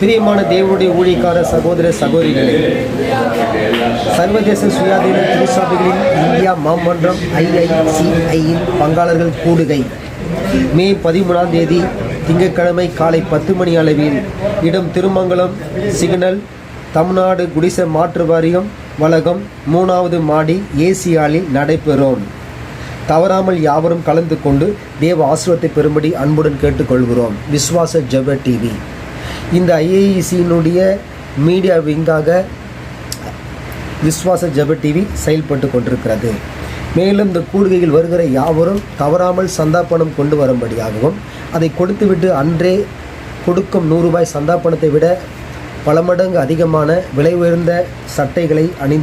பிரியமான தேவனுடைய ஊழியக்கார சகோதர சகோதரிகளே சர்வதேச சுயாதீன திருச்சபைகளின் இந்தியா மாமன்றம் ஐஐசிஐயின் பங்காளர்கள் கூடுகை. மே பதிமூணாம் தேதி திங்கட்கிழமை காலை பத்து மணி அளவில் இடம் திருமங்கலம் சிக்னல் தமிழ்நாடு குடிச மாற்று வாரியம் வழக்கம் மூணாவது மாடி ஏசியாலில் நடைபெறும். தவறாமல் யாவரும் கலந்து கொண்டு தேவ ஆசிரியத்தை பெறும்படி அன்புடன் கேட்டுக்கொள்கிறோம். விஸ்வாச ஜெப டிவி இந்த ஐஏஇசியினுடைய மீடியா விங்காக விஸ்வாச ஜெப டிவி செயல்பட்டு கொண்டிருக்கிறது. மேலும் இந்த கூடுகையில் வருகிற யாவரும் தவறாமல் சந்தாப்பணம் கொண்டு வரும்படியாகவும் அதை கொடுத்துவிட்டு அன்றே கொடுக்கும் நூறு ரூபாய் விட பல மடங்கு அதிகமான விலை உயர்ந்த சட்டைகளை அணி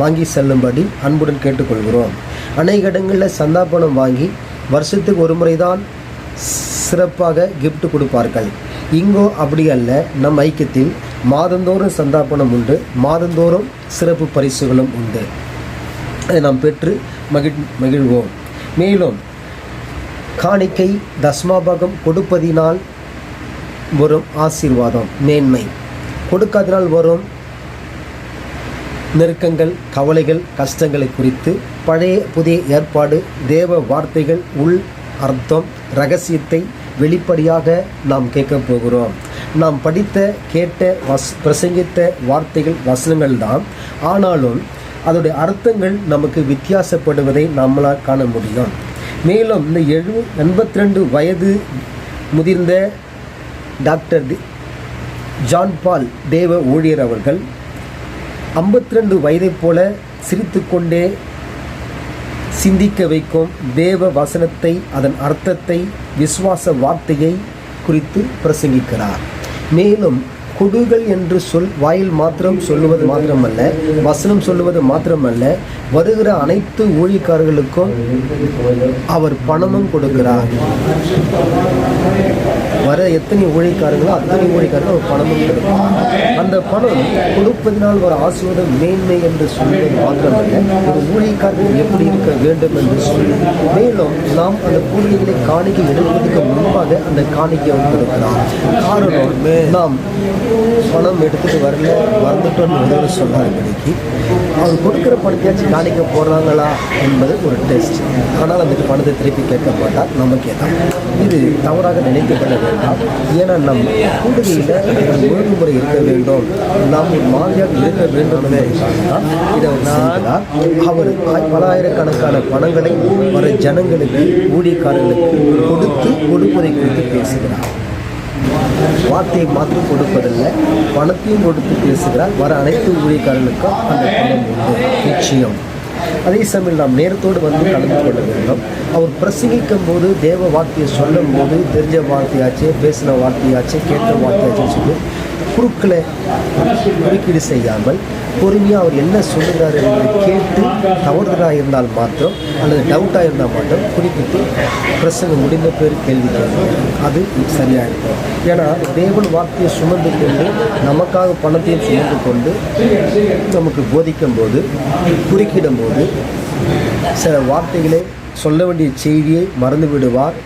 வாங்கி செல்லும்படி அன்புடன் கேட்டுக்கொள்கிறோம். அநேக இடங்களில் சந்தா பணம் வாங்கி வருஷத்துக்கு ஒரு முறை தான் சிறப்பாக கிஃப்ட் கொடுப்பார்கள். இங்கோ அப்படி அல்ல. நம் ஐக்கியத்தில் மாதந்தோறும் சந்தா பணம் உண்டு. மாதந்தோறும் சிறப்பு பரிசுகளும் உண்டு. அதை நாம் பெற்று மகிழ் மகிழ்வோம். மேலும் காணிக்கை தஸ்மாபகம் கொடுப்பதினால் வரும் ஆசீர்வாதம் மேன்மை. கொடுக்காதனால் வரும் நெருக்கங்கள் கவலைகள் கஷ்டங்களை குறித்து பழைய புதிய ஏற்பாடு தேவ வார்த்தைகள் உள் அர்த்தம் ரகசியத்தை வெளிப்படையாக நாம் கேட்கப் போகிறோம். நாம் படித்த கேட்ட வஸ் பிரசங்கித்த வார்த்தைகள் வசனங்கள் தான். ஆனாலும் அதோடைய அர்த்தங்கள் நமக்கு வித்தியாசப்படுவதை நம்மளால் காண முடியும். மேலும் இந்த எழு எண்பத்தி ரெண்டு வயது முதிர்ந்த டாக்டர் தி- ஜான் பால் தேவ ஊழியர் அவர்கள் 52 ரெண்டு வயதைப் போல சிரித்துக்கொண்டே சிந்திக்க வைக்கும் தேவ வசனத்தை அதன் அர்த்தத்தை விசுவாச வார்த்தையை குறித்து பிரசங்கிக்கிறார். மேலும் கொடுகள் என்று சொல் வாயில் மாத்திரம் சொல்லுவது மாத்திரமல்ல வசனம் சொல்லுவது மாத்திரமல்ல வருகிற அனைத்து ஊழியக்காரர்களுக்கும் அவர் பணமும் கொடுக்கிறார். வர எத்தனை ஊழிக்காரங்களோ அத்தனை ஊழியக்காரர்கள் ஒரு பணமும் கொடுக்கிறார் அந்த பணம் கொடுப்பதினால் ஒரு ஆசீர்வாதம் மேன்மை என்று சொல்வது மாத்திரமல்ல ஒரு ஊழிக்காரர்கள் எப்படி இருக்க வேண்டும் என்று சொல்லி மேலும் நாம் அந்த கூலிகளை காணிக்கை எடுப்பதற்கு முன்பாக அந்த காணிக்கை வந்து கொடுக்கிறார் காரணம் நாம் பணம் எடுத்துட்டு வரல வந்துட்டோம்னு முதல்வர் சொன்னார் இப்படிக்கு அவர் கொடுக்குற பணத்தையாச்சும் காணிக்க போடுறாங்களா என்பது ஒரு டெஸ்ட் ஆனால் அந்த பணத்தை திருப்பி கேட்க மாட்டார் நமக்கே தான் இது தவறாக நினைக்கப்பட்டது. ஏன்னா நம் கூடுகையில் ஒழுங்குமுறை இருக்க வேண்டும். நாம் மாதிரியாக இருக்க வேண்டும் இதை அவர் அவர் ஆய்- பல ஆயிரக்கணக்கான பணங்களை வர ஜனங்களுக்கு ஊழியக்காரர்களுக்கு கொடுத்து கொடுப்பதை குறித்து பேசுகிறார். வார்த்தையை மாற்றி கொடுப்பதில்லை பணத்தையும் கொடுத்து பேசுகிறார். வர அனைத்து ஊழியக்காரர்களுக்கும் அந்த பணம் உண்டு. நிச்சயம். அதே சமயம் நாம் நேரத்தோடு வந்து கலந்து கொள்ள வேண்டும். அவர் பிரசங்கிக்கும் போது தேவ வார்த்தையை சொல்லும் போது தெரிஞ்ச வார்த்தையாச்சு பேசின வார்த்தையாச்சு கேட்ட வார்த்தையாச்சுன்னு சொல்லி குறுக்களை குறுக்கீடு செய்யாமல் பொறுமையாக அவர் என்ன சொல்லுகிறார் என்று கேட்டு தவறுதலாக இருந்தால் மாத்திரம் அல்லது டவுட்டாக இருந்தால் மாத்திரம் குறிப்பிட்டு பிரசங்கம் முடிந்த பேர் கேள்வி கேட்கணும் அது சரியாக இருக்கும் ஏன்னா தேவன் வார்த்தையை சுமந்து கொண்டு நமக்காக பணத்தையும் சுமந்து கொண்டு நமக்கு போதிக்கும் போது குறுக்கிடும் போது சில வார்த்தைகளை சொல்ல வேண்டிய செய்தியை மறந்து விடுவார்.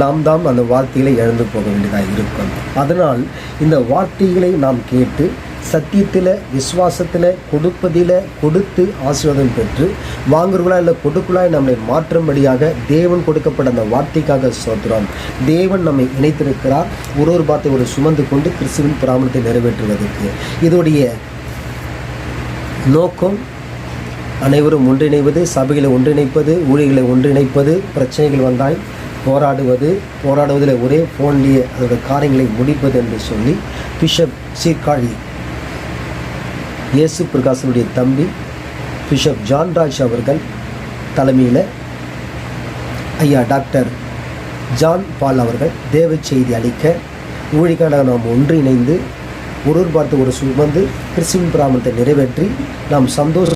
நாம் தான் அந்த வார்த்தைகளை இழந்து போக வேண்டியதாக இருக்கும். அதனால் இந்த வார்த்தைகளை நாம் கேட்டு சத்தியத்தில் விசுவாசத்தில் கொடுப்பதில் கொடுத்து ஆசீர்வாதம் பெற்று வாங்குறவங்களா இல்லை கொடுக்கலாய் நம்மை மாற்றும்படியாக தேவன் கொடுக்கப்பட்ட அந்த வார்த்தைக்காக சோத்துறோம் தேவன் நம்மை இணைத்திருக்கிறார். ஒரு ஒரு வார்த்தை ஒரு சுமந்து கொண்டு கிறிஸ்துவின் பிராமணத்தை நிறைவேற்றுவதற்கு. இதோடைய நோக்கம் அனைவரும் ஒன்றிணைவது சபைகளை ஒன்றிணைப்பது ஊழியர்களை ஒன்றிணைப்பது பிரச்சனைகள் வந்தால் போராடுவது போராடுவதில் ஒரே ஃபோன்லேயே அதோட காரியங்களை முடிப்பது என்று சொல்லி பிஷப் சீர்காழி இயேசு பிரகாசனுடைய தம்பி பிஷப் ஜான்ராஜ் அவர்கள் தலைமையில் ஐயா டாக்டர் ஜான் பால் அவர்கள் தேவ செய்தி அளிக்க ஊழிக்கான நாம் ஒன்றிணைந்து ஒரு பார்த்து ஒரு சுமந்து கிறிஸ்துவின் பிராமணத்தை நிறைவேற்றி நாம் சந்தோஷ